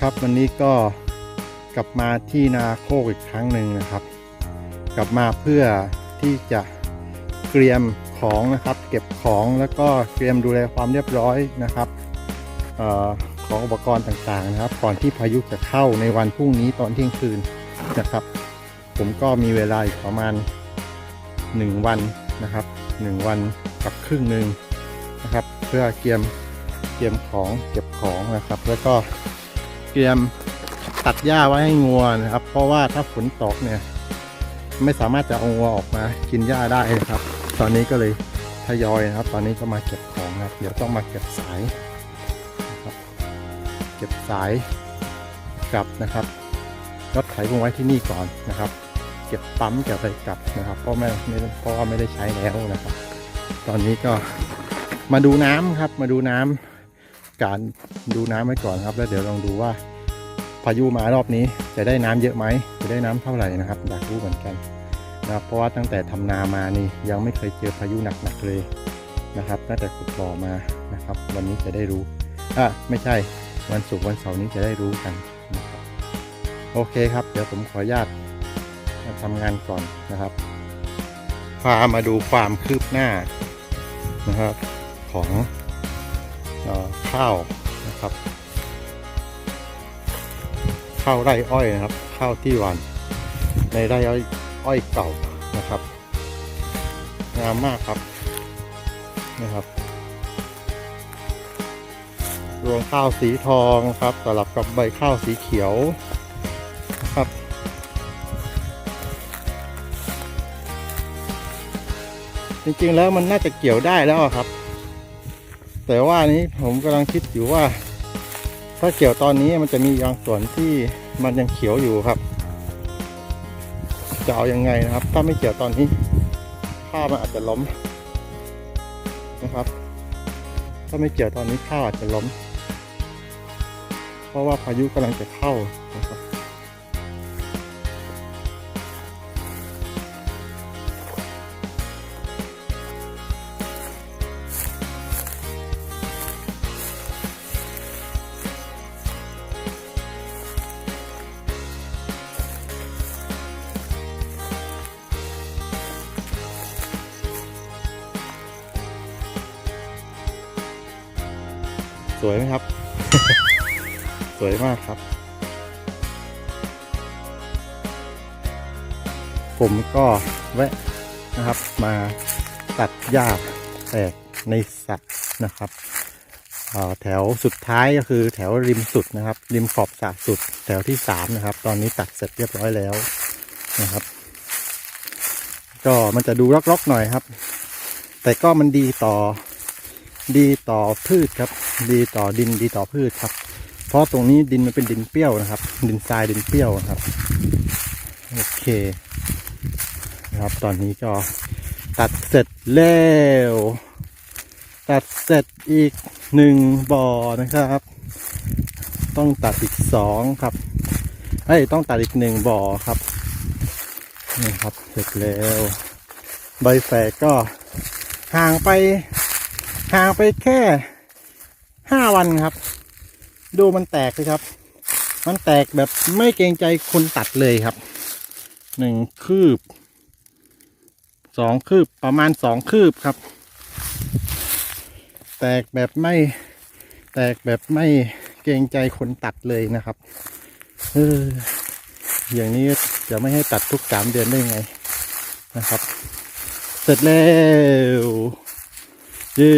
ครับวันนี้ก็กลับมาที่นาโคกอีกครั้งหนึ่งนะครับ กลับมาเพื่อที่จะเตรียมของนะครับ เก็บของแล้วก็เตรียมดูแลความเรียบร้อยนะครับออของอุปกรณ์ต่างๆนะครับ ก่อนที่พายุจะเข้าในวันพรุ่งนี้ตอนเที่ยงคืนนะครับ ผมก็มีเวลาประมาณ 1 วันนะครับ 1 วันกับครึ่งหนึ่งนะครับ เพื่อเตรียมเตรียมของเก็บของนะครับ แล้วก็ เตรียมตัดหญ้าไว้ให้งัวนะครับ เพราะว่าถ้าฝนตกเนี่ย ไม่สามารถจะเอางัวออกมากินหญ้าได้นะครับ ตอนนี้ก็เลยทยอยนะครับ ตอนนี้ก็มาเก็บของนะครับ เดี๋ยวต้องมาเก็บสายนะครับเก็บสายกลับนะครับรถไถคงไว้ที่นี่ก่อนนะครับ เก็บปั๊มเก็บอะไรกลับนะครับเพราะไม่ไม่เพราะว่าไม่ได้ใช้แล้วนะครับ ตอนนี้ก็มาดูน้ำครับมาดูน้ำ การดูน้ำไว้ก่อนครับ แล้วเดี๋ยวลองดูว่าพายุมารอบนี้จะได้น้ำเยอะไหมจะได้น้ำเท่าไหร่นะครับอยากรู้เหมือนกันนะครับเพราะว่าตั้งแต่ทำนามานี่ยังไม่เคยเจอพายุหนักๆเลยนะครับตั้งแต่ขุดบ่อมานะครับ วันนี้จะได้รู้อะไม่ใช่วันศุกร์วันเสาร์นี้จะได้รู้กันนะครับโอเคครับ เดี๋ยวผมขออนุญาตมาทำงานก่อนนะครับพามาดูความคืบหน้านะครับของ ข้าวนะครับ ข้าวไร่อ้อยนะครับ ข้าวที่หวานในไร่อ้อยอ้อยเก่านะครับงามมากครับนะครับรวงข้าวสีทองครับสลับกับใบข้าวสีเขียวครับจริงๆแล้วมันน่าจะเกี่ยวได้แล้วครับ แต่ว่านี้ผมกำลังคิดอยู่ว่า ถ้าเกี่ยวตอนนี้มันจะมีบางส่วนที่มันยังเขียวอยู่ครับ จะเอายังไงนะครับ ถ้าไม่เกี่ยวตอนนี้ข้าวมันอาจจะล้มนะครับ ถ้าไม่เกี่ยวตอนนี้ข้าวอาจจะล้ม เพราะว่าพายุกำลังจะเข้า สวยไหมครับ สวยมากครับ ผมก็แวะนะครับมาตัดหญ้าแตกในสระนะครับแถวสุดท้ายก็คือแถวริมสุดนะครับ ริมขอบสระสุดแถวที่สามนะครับ ตอนนี้ตัดเสร็จเรียบร้อยแล้วนะครับ ก็มันจะดูรกๆหน่อยครับ แต่ก็มันดีต่อ ดีต่อพืชครับ ดีต่อดินดีต่อพืชครับ เพราะตรงนี้ดินมันเป็นดินเปรี้ยวนะครับ ดินทรายดินเปรี้ยวนะครับ โอเคนะครับ ตอนนี้ก็ตัดเสร็จแล้ว ตัดเสร็จอีกหนึ่งบ่อนะครับ ต้องตัดอีกสองครับเอ้ยต้องตัดอีกหนึ่งบ่อครับนี่ครับเสร็จแล้ว ใบแฝกก็ห่างไป ห่างไปแค่ห้าวันครับ ดูมันแตกเลยครับ มันแตกแบบไม่เกรงใจคนตัดเลยครับหนึ่งคืบสองคืบประมาณสองคืบครับ แตกแบบไม่แตกแบบไม่เกรงใจคนตัดเลยนะครับเอออย่างนี้จะไม่ให้ตัดทุกสามเดือนได้ไงนะครับ เสร็จแล้ว เย้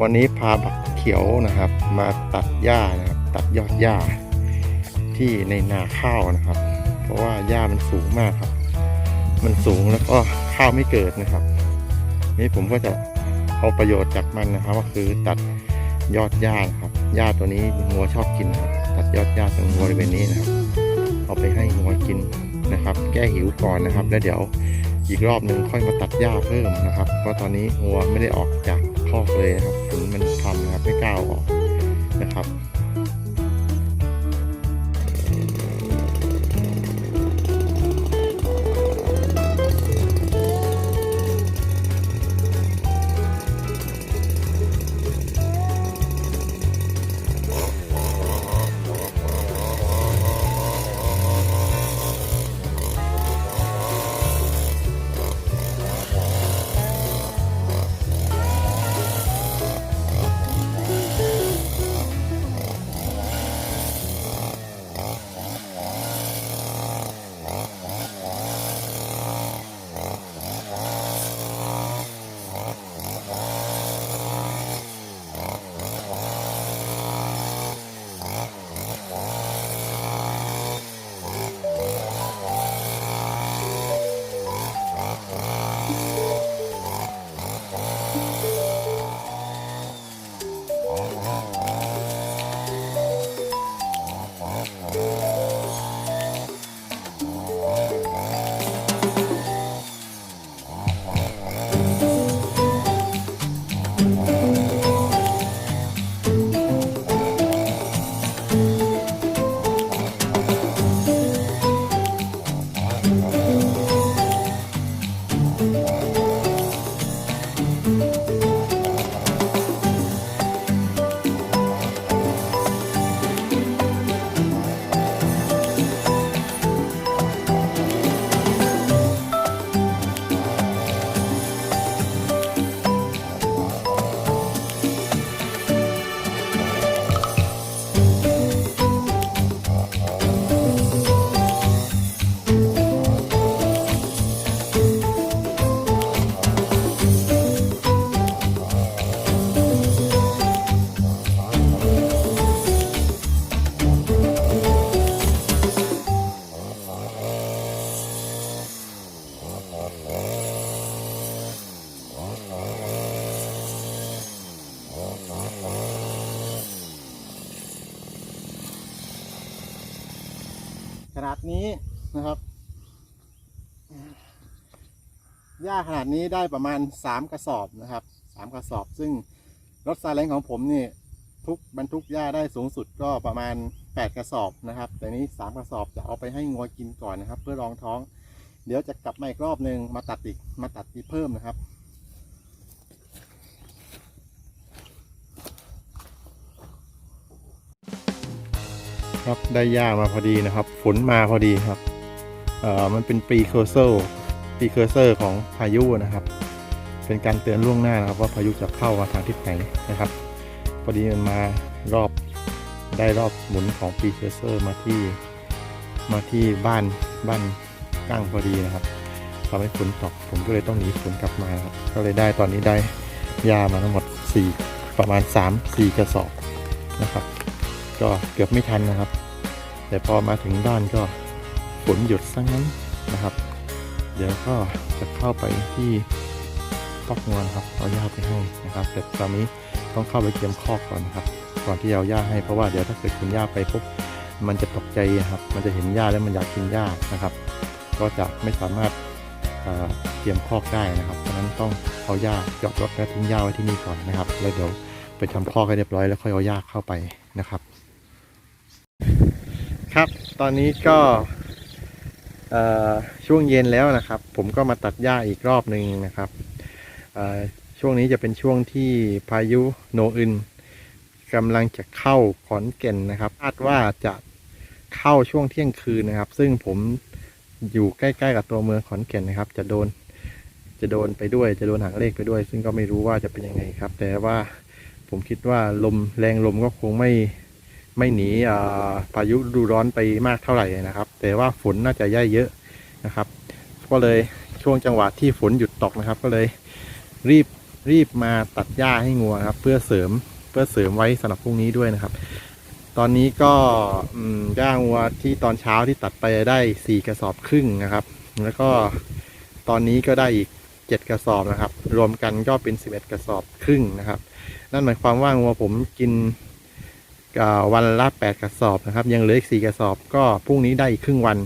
วันนี้พาบักเขียวนะครับ มาตัดหญ้านะครับ ตัดยอดหญ้าที่ในนาข้าวนะครับ เพราะว่าหญ้ามันสูงมากครับ มันสูงแล้วก็ข้าวไม่เกิดนะครับ นี่ผมก็จะเอาประโยชน์จากมันนะครับ ก็คือตัดยอดหญ้าครับหญ้าตัวนี้งัวชอบกินครับตัดยอดหญ้าตรงบริเวณนี้นะครับ เอาไปให้งัวกินนะครับ แก้หิวก่อนนะครับ แล้วเดี๋ยว อีกรอบหนึ่งค่อยมาตัดหญ้าเพิ่มนะครับ เพราะตอนนี้วัวไม่ได้ออกจากคอกเลยนะครับฝนมันทำนะครับไม่กล้าเอาออกนะครับ นี้นะครับหญ้าขนาดนี้ได้ประมาณสามกระสอบนะครับสามกระสอบ ซึ่งรถซาเล้งของผมนี่ทุกบรรทุกหญ้าได้สูงสุดก็ประมาณแปดกระสอบนะครับ แต่นี้สามกระสอบจะเอาไปให้งัวกินก่อนนะครับ เพื่อรองท้อง เดี๋ยวจะกลับมาอีกรอบหนึ่งมาตัดอีกมาตัดอีกเพิ่มนะครับ ครับได้หญ้ามาพอดีนะครับ ฝนมาพอดีครับเอ่อมันเป็นปีเคอร์เซอร์ปีเคอร์เซอร์ของพายุนะครับ เป็นการเตือนล่วงหน้านะครับ ว่าพายุจะเข้ามาทางทิศไหนนะครับพอดีมันมารอบได้รอบหมุนของปีเคอร์เซอร์มาที่มาที่บ้านบ้านกั้งพอดีนะครับทำให้ฝนตกผมก็เลยต้องหนีฝนกลับมาครับก็เลยได้ตอนนี้ได้หญ้ามาทั้งหมด 4 ประมาณ 3-4 กระสอบนะครับ ก็เกือบไม่ทันนะครับ แต่พอมาถึงบ้านก็ฝนหยุดซะงั้นนะครับ เดี๋ยวก็จะเข้าไปที่คอกงวนครับเอาหญ้าไปให้นะครับ แต่ตอนนี้ต้องเข้าไปเตรียมคอกก่อนครับ ก่อนที่จะเอาหญ้าให้เพราะว่าเดี๋ยวถ้าเกิดคุณหญ้าไปปุ๊บมันจะตกใจครับ มันจะเห็นหญ้าแล้วมันอยากกินหญ้านะครับ ก็จะไม่สามารถเอ่อเตรียมคอกได้นะครับ เพราะนั้นต้องเอาหญ้าจอดรถแล้วทิ้งหญ้าไว้ที่นี่ก่อนนะครับ แล้วเดี๋ยวไปทำคอกให้เรียบร้อยแล้วค่อยเอาหญ้าเข้าไปนะครับ ครับตอนนี้ก็ช่วงเย็นแล้วนะครับ ผมก็มาตัดหญ้าอีกรอบหนึ่งนะครับช่วงนี้จะเป็นช่วงที่พายุโนอึนกำลังจะเข้าขอนแก่นนะครับคาดว่าจะเข้าช่วงเที่ยงคืนนะครับ ซึ่งผมอยู่ใกล้ๆกับตัวเมืองขอนแก่นนะครับ จะโดนจะโดนไปด้วย จะโดนหางเลขไปด้วย ซึ่งก็ไม่รู้ว่าจะเป็นยังไงครับ แต่ว่าผมคิดว่าลมแรงลมก็คงไม่ ไม่หนีพายุดูร้อนไปมากเท่าไหร่นะครับ แต่ว่าฝนน่าจะย่ายเยอะนะครับ ก็เลยช่วงจังหวะที่ฝนหยุดตกนะครับ ก็เลยรีบรีบมาตัดหญ้าให้งัวครับ เพื่อเสริมเพื่อเสริมไว้สำหรับพรุ่งนี้ด้วยนะครับ ตอนนี้ก็หญ้างัวที่ตอนเช้าที่ตัดไปได้สี่กระสอบครึ่งนะครับ แล้วก็ตอนนี้ก็ได้อีกเจ็ดกระสอบนะครับ รวมกันก็เป็นสิบเอ็ดกระสอบครึ่งนะครับ นั่นหมายความว่างัวผมกิน วันละแปดกระสอบนะครับ ยังเหลืออีกสี่กระสอบก็พรุ่งนี้ได้อีกครึ่งวัน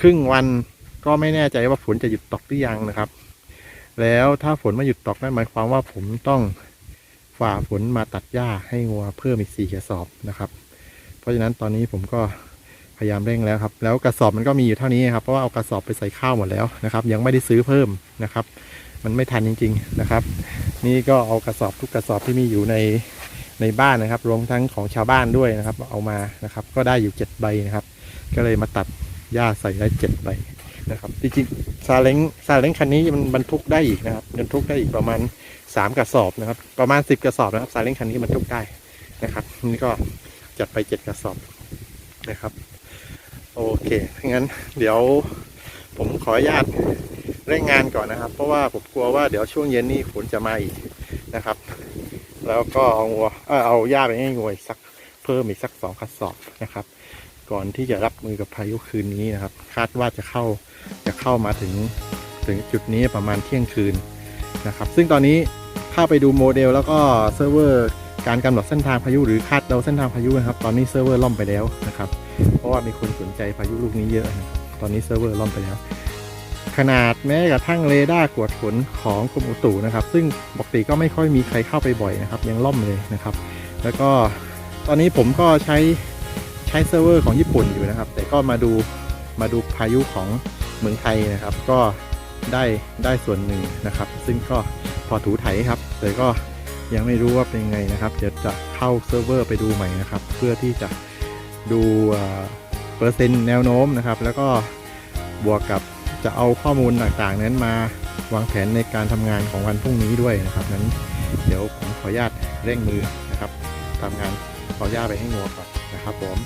ครึ่งวันก็ไม่แน่ใจว่าฝนจะหยุดตกหรือยังนะครับ แล้วถ้าฝนไม่หยุดตกนั่นหมายความว่าผมต้องฝ่าฝนมาตัดหญ้าให้งัวเพิ่มอีกสี่กระสอบนะครับ เพราะฉะนั้นตอนนี้ผมก็พยายามเร่งแล้วครับ แล้วกระสอบมันก็มีอยู่เท่านี้ครับ เพราะว่าเอากระสอบไปใส่ข้าวหมดแล้วนะครับ ยังไม่ได้ซื้อเพิ่มนะครับ มันไม่ทันจริง ๆนะครับ นี่ก็เอากระสอบทุกกระสอบที่มีอยู่ใน ในบ้านนะครับ รวมทั้งของชาวบ้านด้วยนะครับ เอามานะครับ ก็ได้อยู่เจ็ดใบนะครับ ก็เลยมาตัดหญ้าใส่ได้เจ็ดใบนะครับจริงๆซาเล้งซาเล้งคันนี้มันบรรทุกได้อีกนะครับบรรทุกได้อีกประมาณสามกระสอบนะครับ ประมาณสิบกระสอบนะครับซาเล้งคันนี้บรรทุกได้นะครับนี่ก็จัดไปเจ็ดกระสอบนะครับ โอเคงั้นเดี๋ยวผมขออนุญาตเร่งงานก่อนนะครับ เพราะว่าผมกลัวว่าเดี๋ยวช่วงเย็นนี่ฝนจะมาอีกนะครับ แล้วก็เอาเออเอาหญ้าไปให้งวอีกสักเพิ่มอีกสักสองกระสอบนะครับ ก่อนที่จะรับมือกับพายุคืนนี้นะครับ คาดว่าจะเข้าจะเข้ามาถึงถึงจุดนี้ประมาณเที่ยงคืนนะครับ ซึ่งตอนนี้เข้าไปดูโมเดลแล้วก็เซิร์ฟเวอร์การกำหนดเส้นทางพายุหรือคาดเดาเส้นทางพายุนะครับ ตอนนี้เซิร์ฟเวอร์ล่มไปแล้วนะครับ เพราะว่ามีคนสนใจพายุลูกนี้เยอะนะตอนนี้เซิร์ฟเวอร์ล่มไปแล้ว ขนาดแม้กระทั่งเรดาร์กวดฝนของกรมอุตุนะครับ ซึ่งปกติก็ไม่ค่อยมีใครเข้าไปบ่อยนะครับ ยังล่มเลยนะครับ แล้วก็ตอนนี้ผมก็ใช้ใช้เซิร์ฟเวอร์ของญี่ปุ่นอยู่นะครับ แต่ก็มาดูมาดูพายุของเมืองไทยนะครับ ก็ได้ได้ส่วนหนึ่งนะครับ ซึ่งก็พอถูไถครับ แต่ก็ยังไม่รู้ว่าเป็นไงนะครับ เดี๋ยวจะเข้าเซิร์ฟเวอร์ไปดูใหม่นะครับ เพื่อที่จะดูเปอร์เซ็นต์แนวโน้มนะครับ แล้วก็บวกกับ จะเอาข้อมูลต่างๆ นั้นมาวางแผนในการทำงานของวันพรุ่งนี้ด้วยนะครับนั้นเดี๋ยวผมขออนุญาตเร่งมือนะครับทำงานขออนุญาตไปให้งัวก่อนนะครับผม